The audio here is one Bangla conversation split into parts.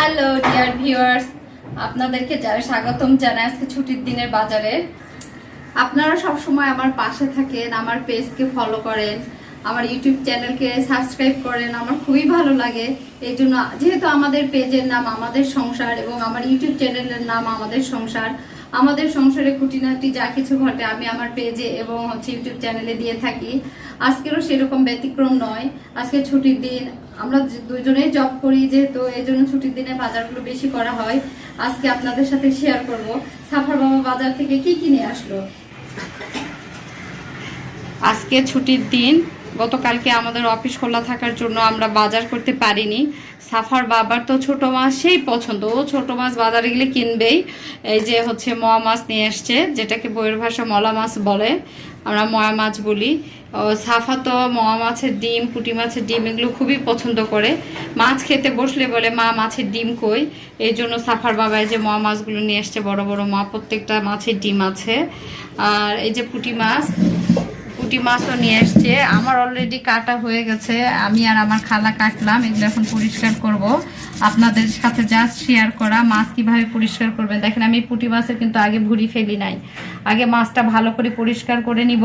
হ্যালো ডিয়ার ভিউয়ার্স আপনাদেরকে যারা স্বাগতম জানাই আজকে ছুটির দিনের বাজারে। আপনারা সব সময় আমার পাশে থাকেন, আমার পেজকে ফলো করেন, আমার ইউটিউব চ্যানেলকে সাবস্ক্রাইব করেন, আমার খুবই ভালো লাগে। এই জন্য যেহেতু আমাদের পেজের নাম আমাদের সংসার এবং আমার ইউটিউব চ্যানেলের নাম আমাদের সংসার আমাদের সংসারে খুঁটিনাটি যা কিছু ঘটে আমি আমার পেজে এবং হচ্ছে ইউটিউব চ্যানেলে দিয়ে থাকি। আজকেরও সেরকম ব্যতিক্রম নয়। আজকে ছুটির দিন, আমরা দুজনেই জব করি যেহেতু, এই জন্য ছুটির দিনে বাজারগুলো বেশি করা হয়। আজকে আপনাদের সাথে শেয়ার করব। সাফার বাবা বাজার থেকে কি কিনে আসলো? আজকে ছুটির দিন গতকালকে আমাদের অফিস খোলা থাকার জন্য আমরা বাজার করতে পারিনি। সাফার বাবার তো ছোট মাছ সেই পছন্দ। ও ছোট মাছ বাজারে গেলে কিনবেই। এই যে হচ্ছে ময়া মাছ নিয়ে এসছে, যেটাকে বইয়ের ভাষা মলা মাছ বলে। আমরা ময়া মাছ বলি। সাফা তো ময়া মাছের ডিম, পুঁটি মাছের ডিম এগুলো খুবই পছন্দ করে। মাছ খেতে বসলে বলে, মা, মাছের ডিম কই? এই জন্য সাফার বাবা যে ময়া মাছগুলো নিয়ে এসছে, বড় বড় মা, প্রত্যেকটা মাছের ডিম আছে। আর এই যে পুটি মাছ পুঁটি মাছও নিয়ে এসছে। আমার অলরেডি কাটা হয়ে গেছে। আমি আর আমার খালা কাটলাম। এগুলো এখন পরিষ্কার করব। আপনাদের সাথে জাস্ট শেয়ার করা মাছ কীভাবে পরিষ্কার করবেন। দেখেন, আমি পুঁটি মাছের কিন্তু আগে ভুড়ি ফেলি নাই। আগে মাছটা ভালো করে পরিষ্কার করে নিব।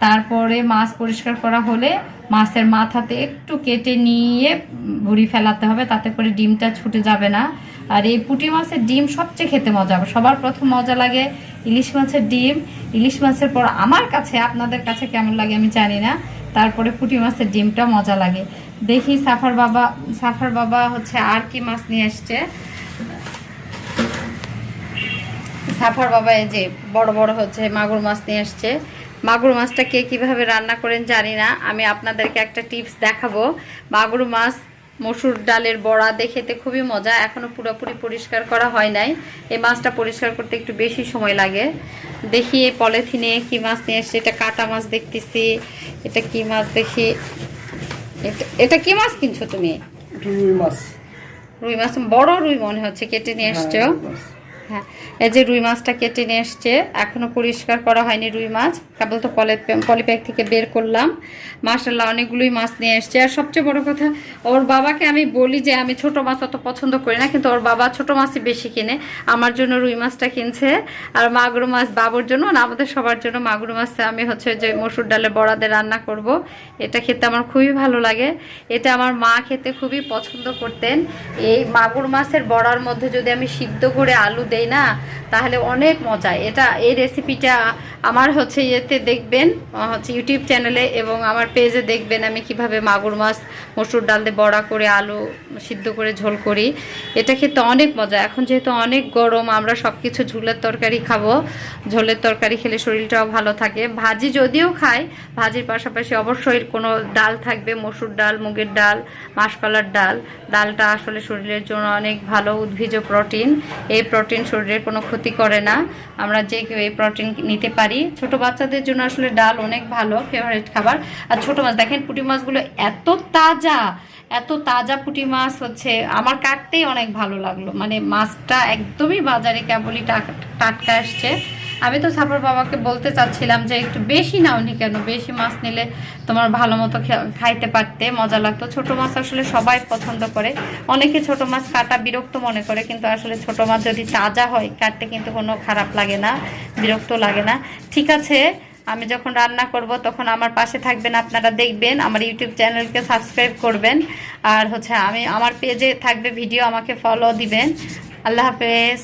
তারপরে মাছ পরিষ্কার করা হলে মাছের মাথাতে একটু কেটে নিয়ে ভুড়ি ফেলাতে হবে। তাতে করে ডিমটা ছুটে যাবে না। আর এই পুঁটি মাছের ডিম সবচেয়ে খেতে মজা সবার প্রথম মজা লাগে ইলিশ মাছের ডিম। ইলিশ মাছের পর আমার কাছে, আপনাদের কাছে কেমন লাগে আমি জানি না। তারপরে পুঁটি মাছের ডিমটা মজা লাগে। দেখি সাফার বাবা সাফার বাবা হচ্ছে আর কি মাছ নিয়ে আসছে সাফার বাবা এই যে বড় বড় হচ্ছে মাগুর মাছ নিয়ে আসছে মাগুর মাছটা কে কীভাবে রান্না করেন জানি না। আমি আপনাদেরকে একটা টিপস দেখাবো। মাগুর মাছ মসুর ডালের বড়া দেখেতে খুবই মজা। এখনও পুরোপুরি পরিষ্কার করা হয় নাই। এই মাছটা পরিষ্কার করতে একটু বেশি সময় লাগে। দেখি এই পলিথিনে কি মাছ নিয়ে এসছে এটা কাটা মাছ দেখতেছি। এটা কি মাছ দেখি? এটা এটা কি মাছ কিনছো তুমি? রুই মাছ। রুই মাছ বড় রুই মনে হচ্ছে কেটে নিয়ে এসছো? হ্যাঁ, এই যে রুই মাছটা কেটে নিয়ে এসছে এখনও পরিষ্কার করা হয়নি রুই মাছ। কেবল তো পলি পলিপ্যাক থেকে বের করলাম। মাসাল্লাহ অনেকগুলোই মাছ নিয়ে এসছে। আর সবচেয়ে বড় কথা ওর বাবাকে আমি বলি যে আমি ছোট মাছ অত পছন্দ করি না কিন্তু ওর বাবা ছোট মাছই বেশি কিনে। আমার জন্য রুই মাছটা কিনছে। আর মাগুর মাছ বাবুর জন্য না আমাদের সবার জন্য মাগুর মাছ। আমি হচ্ছে যে মসুর ডালের বড়াতে রান্না করব। এটা খেতে আমার খুবই ভালো লাগে। এটা আমার মা খেতে খুবই পছন্দ করতেন। এই মাগুর মাছের বড়ার মধ্যে যদি আমি সিদ্ধ করে আলু দেই না, তাহলে অনেক মজা। এটা, এই রেসিপিটা আমার হচ্ছে ইয়েতে দেখবেন হচ্ছে ইউটিউব চ্যানেলে এবং আমার পেজে দেখবেন আমি কীভাবে মাগুর মাছ, মসুর ডাল দিয়ে বড়া করে, আলু সিদ্ধ করে, ঝোল করি। এটা খেতে অনেক মজা। এখন যেহেতু অনেক গরম, আমরা সব কিছু ঝোলের তরকারি খাব। ঝোলের তরকারি খেলে শরীরটাও ভালো থাকে। ভাজি যদিও খাই, ভাজির পাশাপাশি অবশ্যই কোনো ডাল থাকবে, মসুর ডাল, মুগের ডাল, মাসকলার ডাল। ডালটা আসলে শরীরের জন্য অনেক ভালো উদ্ভিজ প্রোটিন এই প্রোটিন শরীরের কোনো ক্ষতি করে না। আমরা যে কেউ এই প্রোটিন নিতে পারি। ছোট বাচ্চাদের জন্য আসলে ডাল অনেক ভালো ফেভারিট খাবার। আর ছোট মাছ, দেখেন পুঁটি মাছগুলো এত তাজা এত তাজা পুঁটি মাছ হচ্ছে, আমার কাটতেই অনেক ভালো লাগল। মানে মাছটা একদমই বাজারে কেবলই টাক- টাটকা আসছে। আমি তো সাফর বাবাকে বলতে চাচ্ছিলাম যে একটু বেশি নাওনি কেন? বেশি মাছ নিলে তোমার ভালো মতো খাইতে পারতে, মজা লাগতো। ছোট মাছ আসলে সবাই পছন্দ করে। অনেকে ছোট মাছ কাটা বিরক্ত মনে করে, কিন্তু আসলে ছোট মাছ যদি তাজা হয়, কাটতে কিন্তু কোনো খারাপ লাগে না, বিরক্ত লাগে না। ঠিক আছে, আমি যখন রান্না করব তখন আমার পাশে থাকবেন, আপনারা দেখবেন, আমার ইউটিউব চ্যানেলকে সাবস্ক্রাইব করবেন। আর হচ্ছে আমি, আমার পেজে থাকবে ভিডিও, আমাকে ফলো দিবেন। আল্লাহ হাফেজ।